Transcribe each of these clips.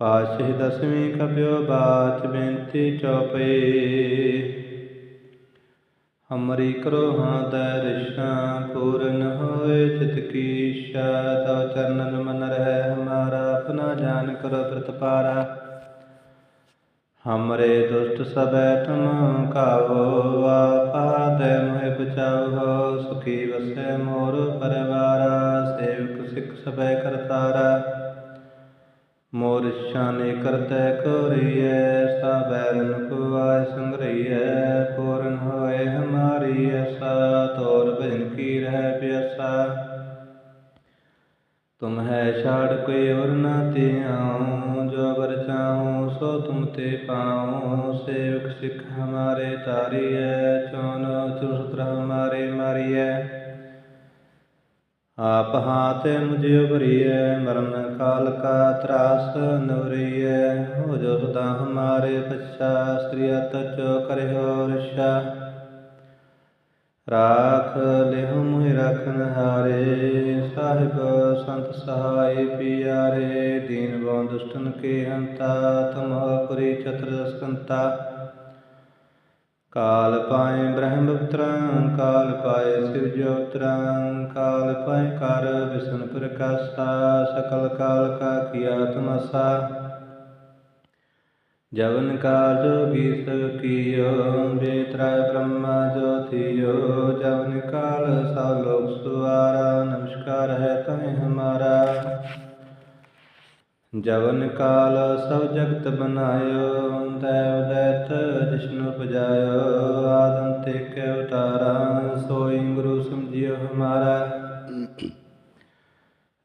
ਪਾਤਸ਼ਾਹੀ ਦਸਵੀਂ ਕਪਿਓ ਬਾਚ ਬੇਨਤੀ ਚਉਪਈ ਹਮਰੀ ਕਰੋ ਹਾਂ ਦਰਿਸ਼ਾ, ਪੂਰਨ ਹੋਏ ਚਿਤ ਕੀ ਇੱਛਾ ਤਵ ਚਰਨਨ ਮਨ ਰਹਿ ਹਮਾਰਾ, ਆਪਣਾ ਜਾਨ ਕਰੋ ਪ੍ਰਤਪਾਰਾ ਹਮਰੇ ਦੁਸ਼ਟ ਸਭੈ ਤੁਮ ਕਾਵੋ, ਆਪਾ ਦੇ ਮੋਹਿ ਬਚਾਵੋ, ਸੁਖੀ ਵਸੈ ਮੋਰ ਪਰਵਾਰਾ, ਸੇਵਕ ਸਿੱਖ ਸਭੈ ਕਰਤਾਰਾ। ਮੋਰ ਸ਼ਾਨੇ ਕਰਤੈ ਕੋਰੀਐ ਸਾ ਬੈਰਨ ਕੋ ਆਇ ਸੰਗਰਈਐ ਪੂਰਨ ਹੋਏ ਹਮਾਰੀ ਐਸਾ ਤੋਰ ਭਜਨ ਕੀ ਰਹਿ ਪਿਆਸਾ। ਤੁਮ ਹੈ ਛਾੜ ਕੋਈ ਔਰ ਨਾ ਤੇ ਆਉ ਜੋ ਵਰ ਚਾਹੂੰ ਸੋ ਤੁਮ ਤੇ ਪਾਉ। ਸੇਵਕ ਸਿੱਖ ਹਮਾਰੇ ਤਾਰੀਐ ਚੋਨ ਚੁਸਤਰ ਹਮਾਰੇ ਮਾਰੀਐ ਆਪ ਹਾਥ ਮੁਝੇ ਉਬਰੀਐ ਮਰਨ ਕਾਲ ਕਾ ਤਰਾਸ ਨਵਰੀਐ ਹੋ ਜੋ ਸਦਾ ਹਮਾਰੇ ਪਛਾ, ਸ੍ਰੀ ਅਤ ਕਰਿਓ ਰਛਾ। ਰਾਖ ਲਿਹੁ ਮੁਹਿ ਰਖਨ ਹਾਰੇ ਸਾਹਿਬ ਸੰਤ ਸਹਾਈ ਪਿਆਰੇ। ਦੀਨ ਬਉ ਕੇ ਹੰਤਾ ਤੁਮਹੁ ਪੁਰੀ ਚਤੁਰ ਦਸਕੰਤਾ ਕਾਲ ਪਾਏ ਬ੍ਰਹਮ ਪੁੱਤਰੰ ਕਾਲ ਪਾਏ ਸਿਵ ਜੋਤਰੰ ਕਾਲ ਪਾਏ ਕਰ ਵਿਸ਼ਨ ਪ੍ਰਕਾਸ਼ਾ, ਸਕਲ ਕਾਲ ਕਾ ਕੀਆ ਤਮਸਾ। ਜਵਨ ਕਾਲ ਜੋਗੀ ਸਭ ਕੀਓ ਬੇਤਰਾ ਬ੍ਰਹਮਾ ਜੋਤਿਓ ਜਵਨ ਕਾਲ ਜਵਨ ਕਾਲ ਸਭ ਜਗਤ ਬਨਾਇਓ ਦੇਵ ਦੈਤ ਜਿਸਨੂੰ ਪਜਾਇਓ ਆਦਮ ਤੇ ਕੇ ਉਤਾਰਾ, ਸੋਈ ਗੁਰੂ ਸਮਝਿਓ ਹਮਾਰਾ।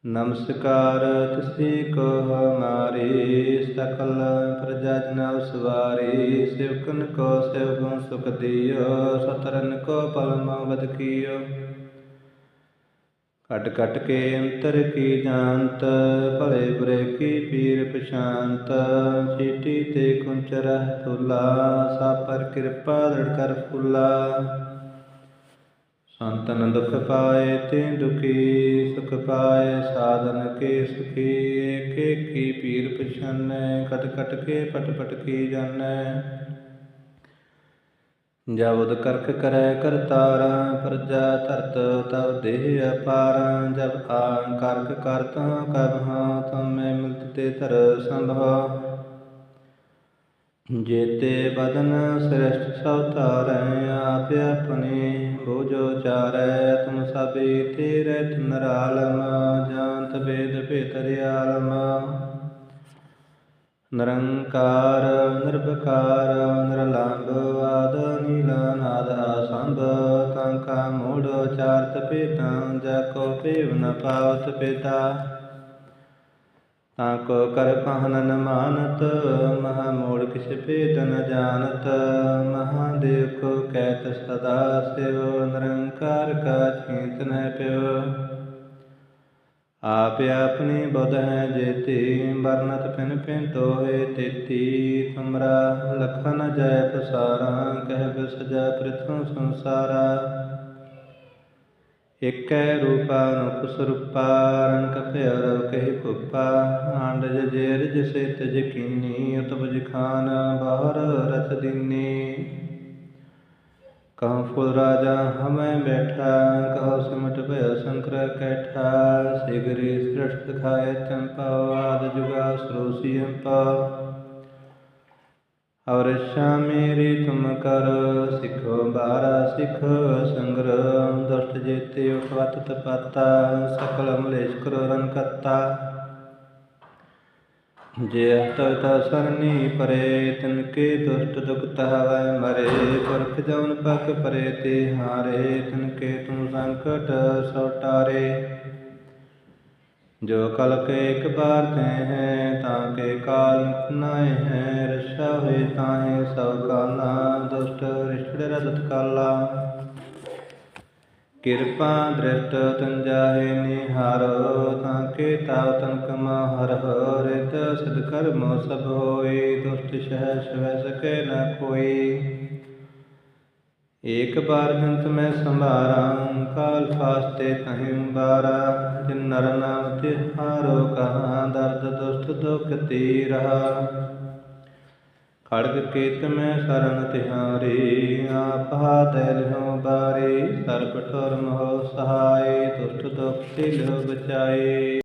ਨਮਸਕਾਰ ਤਿਸੀ ਕੋ ਹਮਾਰੀ, ਸਕਲ ਪ੍ਰਜਾ ਜਨ ਸਵਾਰੀ, ਸਿਵਕਨ ਕੋ ਸਿਵ ਗੁਣ ਸੁਖ ਦਿਓ, ਸਤਰਨ ਕੋ ਪਲਮ ਬਦ ਕੀਓ। ਕਟ ਕਟ ਕੇ ਅੰਤਰ ਕੀ ਜਾਣਤ, ਭਲੇ ਬੁਰੇ ਕੀ ਪੀਰ ਪਛਾਨਤ ਚੀਟੀ ਤੇ ਕੁੰਚਰ ਤੁਲਾ ਸਾ ਕਿਰਪਾ ਦ੍ਰਿੜ ਕਰ ਫੁੱਲਾ। ਸੰਤਨ ਦੁਖ ਪਾਏ ਤੇ ਦੁਖੀ, ਸੁਖ ਪਾਏ ਸਾਧਨ ਕੇ ਸੁਖੀ। ਏਕ ਏਕੀ ਪੀਰ ਪਛਾਨੈ ਕਟ ਕਟ ਕੇ ਪਟ ਪਟ ਕੀ ਜਾਣੈ। ਜਬਦ ਕਰਖ ਕਰੈ ਕਰਤਾਰਾ, ਪ੍ਰਜਾ ਧਰਤ ਤਵ ਦੇਹ ਅਪਾਰ, ਜਬ ਆਨ ਕਰਖ ਕਰਤ, ਕਬ ਹਾਂ ਤਮੈ ਮਿਲਤ ਤੇ ਧਰ ਸੰਭਵ ਜੇਤੇ ਬਦਨ ਸ੍ਰਿਸ਼ਟ ਸਭ ਧਾਰੈ, ਆਪ ਆਪਣੇ ਬੋਝੋ ਚਾਰੈ ਤੁਮ ਸਭੇ ਤੇਰੇ ਨਰਾਲਮ ਜਾਨਤ ਵੇਦ ਭੇਤਰ ਆਲਮ। ਨਿਰੰਕਾਰ, ਨਿਰਭਕਾਰ, ਨਿਰਲੰਭ ਪੇਤਾਂ, ਜਾ ਕੋ ਪੇਵ ਨ ਪਾਵਤ ਪੇਤਾ। ਤਾਂ ਕੋ ਕਰ ਪਹਨ ਮਾਨਤ, ਮਹਾ ਮੂੜ ਕਿਸ ਭੇਦ ਨ ਜਾਣਤ। ਮਹਾਦੇਵ ਕੋ ਕਹਿਤ ਸਦਾ ਸਿਵ, ਨਿਰੰਕਾਰ ਕਾ ਚਿੰਤ ਨ ਪਿਓ। ਆਪ ਆਪਣੀ ਬੁਧ ਹੈ ਜੇਤੀ ਵਰਨਤ ਪਿਨ ਪਿਨ ਤੋਏ ਤੇਤੀ। ਤੁਮਰਾ ਲਖਨ ਜੈ ਪਸਾਰਾ, ਕਹਿ ਬਿਸਜੈ ਪ੍ਰਿਥੂ ਸੰਸਾਰਾ। ਇਕੈ ਰੂਪਾ ਅਨੂਪ ਸਰੂਪਾ ਰੰਗ ਭੈਰਵ ਕਹਿ ਭੁਪਾ, ਆਂਡ ਜੇਰ ਜਿਸੇ ਤਜ ਕੀਨੀ ਉਤਪਜ ਖਾਨ ਬਾਹਰ ਰਥ ਦੀਨੀ। ਕਹਉ ਫੁਲ ਰਾਜਾ ਹਮੈ ਬੈਠਾ ਕਹਉ ਸਿਮਟ ਭਇ ਸ਼ੰਕਰ ਕੈਠਾ, ਸਿਗਰੀ ਸ੍ਰਿਸ਼ਟ ਖਾਏ ਚੰਪਾ ਆਦ ਜੁਗਾ ਸਰੋਸੀ ਹੰਪਾ ਔਰ ਮੇਰੀ ਤੁਮ ਕਰ, ਸਿੱਖੋ ਬਾਰਾ ਸਿੱਖ ਸੰਗਰ ਦੁਸ਼ਟ ਜੇਤੇ ਉਪਵਤ ਤਪਾਤਾ ਸਕਲ ਮਲੇਸ਼ ਕਰੋ ਰਨ ਕਰਤਾ। ਜੇ ਤਤ ਸਰਨੀ ਪਰੇ, ਤਨ ਕੇ ਦੁਸ਼ਟ ਦੁਖ ਤਹਵੈ ਮਰੇ। ਪੁਰਖ ਜਉਨ ਪਕ ਪਰੇ, ਤੇ ਹਾਰੇ, ਤਨ ਕੇ ਤੁਮ ਸੰਕਟ ਸੋਟਾਰੇ ਜੋ ਕਲ ਕੇ ਇੱਕ ਬਾਰ ਤੇ ਹੈ, ਤਾਂ ਕੇ ਕਾਲ ਨਾਏ ਹੈ। ਰਛਾ ਹੋਏ ਤਾਹੇ ਸਭ ਕਾਲਾ, ਦੁਸ਼ਟ ਰਿਸ਼ੜ ਰਦਤ ਕਾਲਾ। ਕਿਰਪਾ ਦ੍ਰਿਸ਼ਟ ਤੰਜਾਹੇ ਨਿਹਾਰੋ ਤਾਂ ਕੇ ਤਾਵ ਤਨਕ ਹਰ ਰਿਤ ਸਦ ਕਰਮ ਸਭ ਹੋਏ, ਦੁਸ਼ਟ ਸਹਿ ਸਵੈ ਸਕੈ ਨ ਕੋਈ। ਏਕ ਬਾਰ ਜੰਤ ਮੈਂ ਸੰਭਾਰਾਂ, ਕਾਲ ਫਾਸਤੇ ਤਹਿ ਬਾਰਾ ਜਿਨ ਨਰ ਨਾਮ ਤਿਹਾਰੋ ਕਹਾ, ਦਰਦ ਦੁਸਤ ਦੁਖ ਤੀਰਾ। ਖੜਗ ਕੇਤ ਮੈਂ ਸਰਨ ਤਿਹਾਰੀ, ਆਪ ਹਾਥੈ ਲਿਹੁ ਬਾਰੀ ਸਰਬ ਠੁਰ ਮੋਹ ਸਹਾਈ ਦੁਸ਼ਟ ਦੁਖ ਤੇ ਲਿਹੁ ਬਚਾਈ